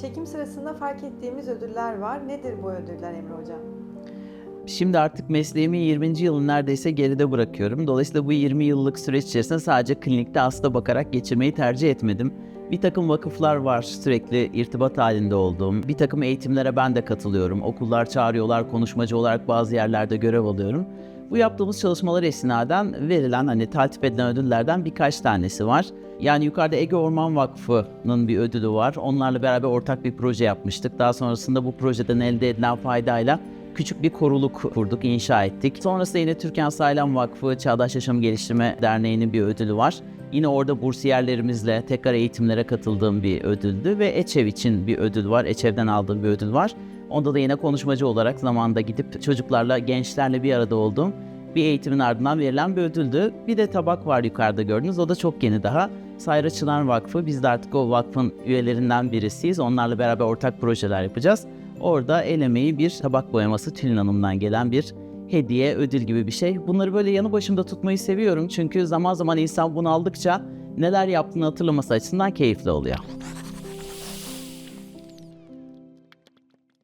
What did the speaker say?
Çekim sırasında fark ettiğimiz ödüller var. Nedir bu ödüller Emre Hocam? Şimdi artık mesleğimin 20. yılını neredeyse geride bırakıyorum. Dolayısıyla bu 20 yıllık süreç içerisinde sadece klinikte hasta bakarak geçirmeyi tercih etmedim. Bir takım vakıflar var sürekli irtibat halinde olduğum. Bir takım eğitimlere ben de katılıyorum. Okullar çağırıyorlar, konuşmacı olarak bazı yerlerde görev alıyorum. Bu yaptığımız çalışmalar esnaden verilen hani taltip edilen ödüllerden birkaç tanesi var. Yani yukarıda Ege Orman Vakfı'nın bir ödülü var. Onlarla beraber ortak bir proje yapmıştık. Daha sonrasında bu projeden elde edilen faydayla küçük bir koruluk kurduk, inşa ettik. Sonrasında yine Türkan Saylan Vakfı Çağdaş Yaşam Geliştirme Derneği'nin bir ödülü var. Yine orada bursiyerlerimizle tekrar eğitimlere katıldığım bir ödüldü ve Eçev için bir ödül var. Eçev'den aldığım bir ödül var. Onda da yine konuşmacı olarak zamanda gidip çocuklarla, gençlerle bir arada olduğum bir eğitimin ardından verilen bir ödüldü. Bir de tabak var yukarıda gördüğünüz. O da çok yeni daha. Sayra Çınar Vakfı. Biz de artık o vakfın üyelerinden birisiyiz. Onlarla beraber ortak projeler yapacağız. Orada el emeği bir tabak boyaması Tülin Hanım'dan gelen bir hediye, ödül gibi bir şey. Bunları böyle yanı başımda tutmayı seviyorum. Çünkü zaman zaman insan bunu aldıkça neler yaptığını hatırlaması açısından keyifli oluyor.